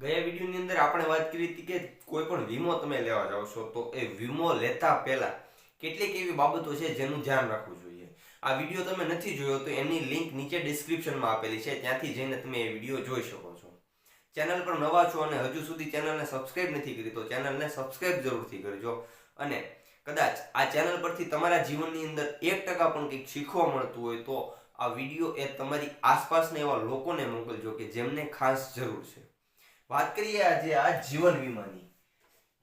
ગયા વિડીયોની અંદર આપણે વાત કરી હતી કે કોઈ પણ વીમો તમે લેવા જાઓ છો, તો એ વીમો લેતા પહેલા કેટલીક એવી બાબતો છે જેનું ધ્યાન રાખવું જોઈએ. આ વીડિયો તમે નથી જોયો તો એની લિંક નીચે ડિસ્ક્રિપ્શનમાં આપેલી છે, ત્યાંથી જઈને તમે એ વીડિયો જોઈ શકો છો. ચેનલ પર નવા છો અને હજુ સુધી ચેનલને સબસ્ક્રાઇબ નથી કરી તો ચેનલને સબસ્ક્રાઇબ જરૂરથી કરજો. અને કદાચ આ ચેનલ પરથી તમારા જીવનની અંદર એક ટકા પણ કંઈક શીખવા મળતું હોય તો આ વીડિયો એ તમારી આસપાસના એવા લોકોને મોકલજો કે જેમને ખાસ જરૂર છે. વાત કરીએ આજે આ જીવન વીમાની.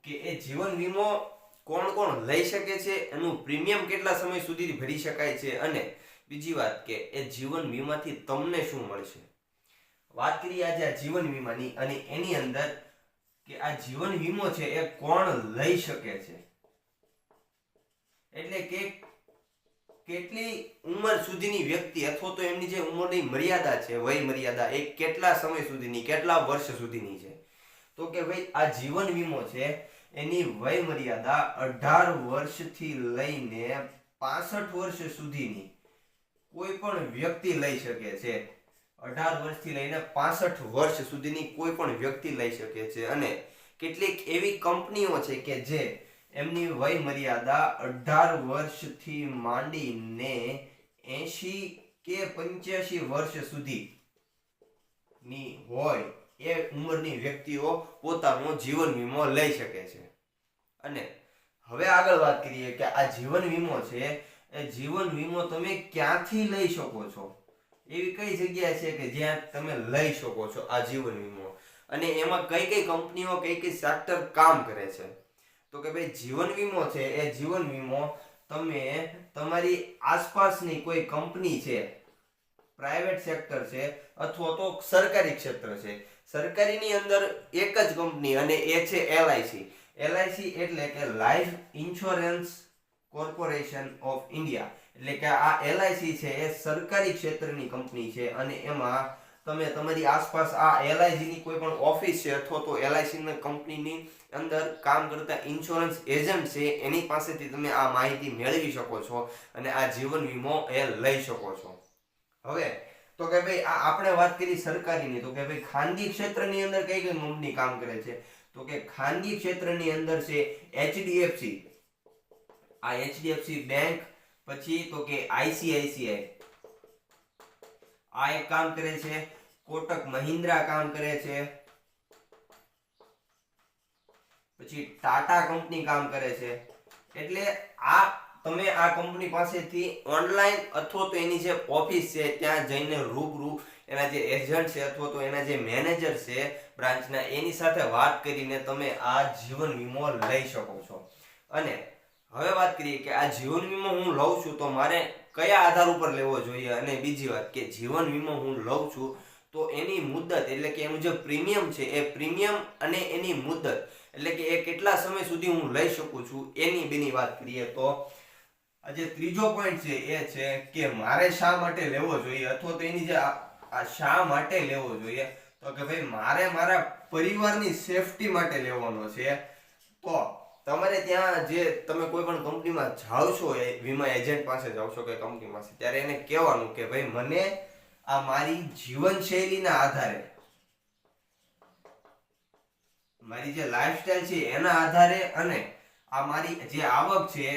કે એ જીવન વીમો કોણ કોણ લઈ શકે છે, એનું પ્રીમિયમ કેટલા સમય સુધી ભરી શકાય છે અને બીજી વાત કે એ જીવન વીમાથી તમને શું મળશે? વાત કરીએ આજે આ જીવન વીમાની અને એની અંદર કે આ જીવન વીમો છે એ કોણ લઈ શકે છે? એટલે કે કેટલી ઉંમર સુધીની વ્યક્તિ અથવા તો એમની જે ઉંમરની મર્યાદા છે, વય મર્યાદા, એ કેટલા સમય સુધીની, કેટલા વર્ષ સુધીની છે? તો કે ભાઈ, આ જીવન વીમો છે, એની વય મર્યાદા અઢાર વર્ષથી લઈને પાસઠ વર્ષ સુધીની કોઈ પણ વ્યક્તિ લઈ શકે છે. અઢાર વર્ષથી લઈને પાસઠ વર્ષ સુધીની કોઈ પણ વ્યક્તિ લઈ શકે છે. અને કેટલીક એવી કંપનીઓ છે કે જે એમની વય મર્યાદા અઢાર વર્ષથી માંડીને એંશી કે પંચ્યાસી વર્ષ સુધી ની હોય એ ઉંમરની વ્યક્તિઓ પોતાનો જીવન વીમો લઈ શકે છે. અને હવે આગળ વાત કરીએ કે આ જીવન વીમો છે, એ જીવન વીમો તમે ક્યાંથી લઈ શકો છો? એવી કઈ જગ્યા છે કે જ્યાં તમે લઈ શકો છો આ જીવન વીમો? અને એમાં કઈ કઈ કંપનીઓ, કઈ કઈ સેક્ટર કામ કરે છે? તો કે ભાઈ જીવન વીમો છે, એ જીવન વીમો તમે તમારી આસપાસની કોઈ કંપની છે, પ્રાઇવેટ સેક્ટર છે, અથવા તો સરકારી ક્ષેત્ર છે, સરકારીની અંદર એક જ કંપની અને એ છે એલઆઈસી એલઆઈસી એટલે કે life insurance corporation of India. એટલે કે આ એલઆઈસી છે, એ સરકારી ક્ષેત્રની કંપની છે અને એમાં તમે તમારી આસપાસ આ એલઆઈસીની કોઈ પણ ઓફિસ છે અથવા તો એલઆઈસીના કંપનીની અંદર કામ કરતા ઇન્સ્યોરન્સ એજન્ટ છે, એની પાસેથી તમે આ માહિતી મેળવી શકો છો અને આ જીવન વીમો એ લઈ શકો છો. હવે, તો કે ભાઈ આ આપણે વાત કરી સરકારીની, તો કે ભાઈ ખાનગી ક્ષેત્રની અંદર કઈ કઈ કંપની કામ કરે છે? તો કે ખાનગી ક્ષેત્રની અંદર છે એચડીએફસી આ એચડીએફસી બેંક, પછી તો કે આઈસીઆઈસીઆઈ આ એક કામ કરે છે કોટક મહિન્દ્રા કામ કરે છે. પછી ટાટા કંપની કામ કરે છે. એટલે આ તમે આ કંપની પાસેથી ઓનલાઈન અથવા તો એની જે ઓફિસ છે, ત્યાં જઈને રૂબરૂ એના જે એજન્ટ છે અથવા તો એના જે મેનેજર છે બ્રાન્ચના, એની સાથે વાત કરીને તમે આ જીવન વીમો લઈ શકો છો. અને હવે વાત કરીએ કે આ જીવન વીમો હું લઉં છું તો મારે કયા આધાર ઉપર લેવો જોઈએ? અને બીજી વાત કે જીવન વીમો હું લઉં છું તો એની મુદત, એટલે કે એનું જે પ્રીમિયમ છે, એ પ્રીમિયમ અને એની મુદત, એટલે કે એ કેટલા સમય સુધી હું લઈ શકું છું, એની બેની વાત કરીએ તો આજે ત્રીજો પોઈન્ટ છે, એ છે કે મારે શા માટે લેવો જોઈએ, અથવા તો એની જે આ શા માટે લેવો જોઈએ, તો કે ભાઈ મારે મારા પરિવારની સેફટી માટે લેવાનો છે, તો તમારે ત્યાં જે તમે કોઈ પણ કંપનીમાં જાઓ છો, એ વીમા એજન્ટ પાસે જાઓ છો કે કંપની પાસે, ત્યારે એને કહેવાનું કે ભાઈ મને આ મારી જીવનશૈલીના આધારે. મારી જે લાઈફસ્ટાઈલ છે એના આધારે અને આ મારી જે આવક છે,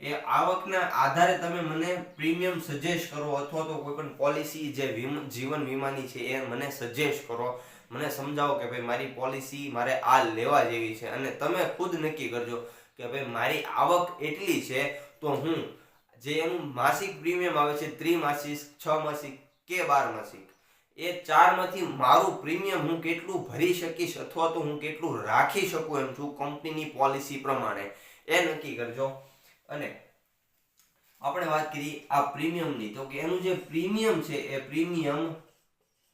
એ આવકના આધારે તમે મને પ્રીમિયમ સજેસ્ટ કરો અથવા તો કોઈ પણ પોલિસી જે જીવન વીમાની છે એ મને સજેસ્ટ કરો. મને સમજાવો કે ભાઈ મારી પોલિસી મારે આ લેવા જેવી છે અને તમે ખુદ નક્કી કરજો કે ભાઈ મારી આવક એટલી છે તો હું જે એનું માસિક પ્રીમિયમ આવે છે, ત્રિમાસિક, છ માસિક કે બાર માસિક? એ ચારમાંથી મારું પ્રીમિયમ હું કેટલું ભરી શકીશ અથવા તો હું કેટલું રાખી શકું એમ છું કંપનીની પોલિસી પ્રમાણે. એ નક્કી કરજો. અને આપણે વાત કરી આ પ્રીમિયમની. તો કે એનું જે પ્રીમિયમ છે, એ પ્રીમિયમ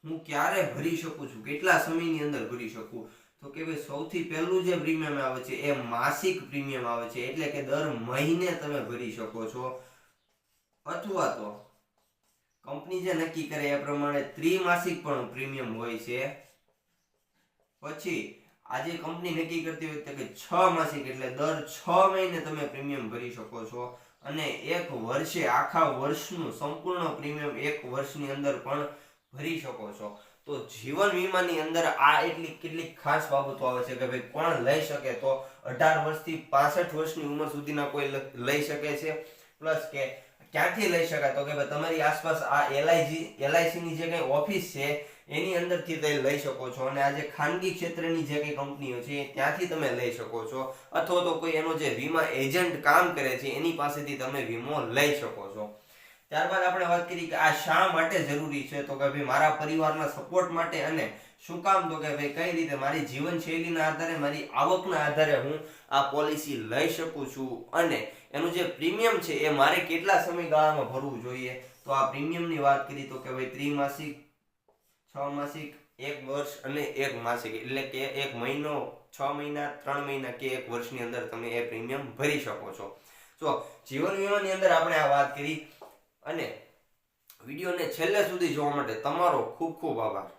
હું ક્યારે ભરી શકું છું? કેટલા સમયની અંદર ભરી શકું? તો કે ભાઈ સૌથી પહેલું જે પ્રીમિયમ આવે છે, એ માસિક પ્રીમિયમ આવે છે. એટલે કે દર મહિને તમે ભરી શકો છો. અથવા તો કંપની જે નક્કી કરે એ પ્રમાણે ત્રિમાસિક પણ પ્રીમિયમ હોય છે. પછી આજે કંપની નક્કી કરતી હોય કે છ માસિક એટલે દર છ મહિને તમે પ્રીમિયમ ભરી શકો છો. અને એક વર્ષે આખા વર્ષનું સંપૂર્ણ પ્રીમિયમ એક વર્ષની અંદર પણ ભરી શકો છો. તો જીવન વીમાની અંદર આ એટલી કેટલીક ખાસ બાબતો આવે છે કે ભાઈ કોણ લઈ શકે તો અઢાર વર્ષથી પાસઠ વર્ષની ઉંમર સુધીના કોઈ લઈ શકે છે. પ્લસ કે ક્યાંથી લઈ શકાય? તો કે ભાઈ તમારી આસપાસ આ એલઆઈજી એલઆઈસીની જે કંઈ ઓફિસ છે, એની અંદરથી તમે લઈ શકો છો. અને આ જે ખાનગી ક્ષેત્રની જે કંઈ કંપનીઓ છે, ત્યાંથી તમે લઈ શકો છો. અથવા તો કોઈ એનો જે વીમા એજન્ટ કામ કરે છે, એની પાસેથી તમે વીમો લઈ શકો છો. ત્યારબાદ આપણે વાત કરી કે આ શા માટે જરૂરી છે? તો કે ભાઈ મારા પરિવારના સપોર્ટ માટે અને શું કામ તો કે ભાઈ, કઈ રીતે? મારી જીવનશૈલીના આધારે, મારી આવકના આધારે હું આ પોલિસી લઈ શકું છું. અને એનું જે પ્રીમિયમ છે, એ મારે કેટલા સમયગાળામાં ભરવું જોઈએ? તો આ પ્રીમિયમની વાત કરી તો કે ભાઈ, ત્રિમાસિક છ માસિક એક વર્ષ અને એક માસિક. એટલે કે એક મહિનો, છ મહિના, ત્રણ મહિના કે એક વર્ષની અંદર તમે એ પ્રીમિયમ ભરી શકો છો. તો જીવન વીમાની અંદર આપણે આ વાત કરી. અને વિડીયોને છેલ્લે સુધી જોવા માટે તમારો ખૂબ ખૂબ આભાર.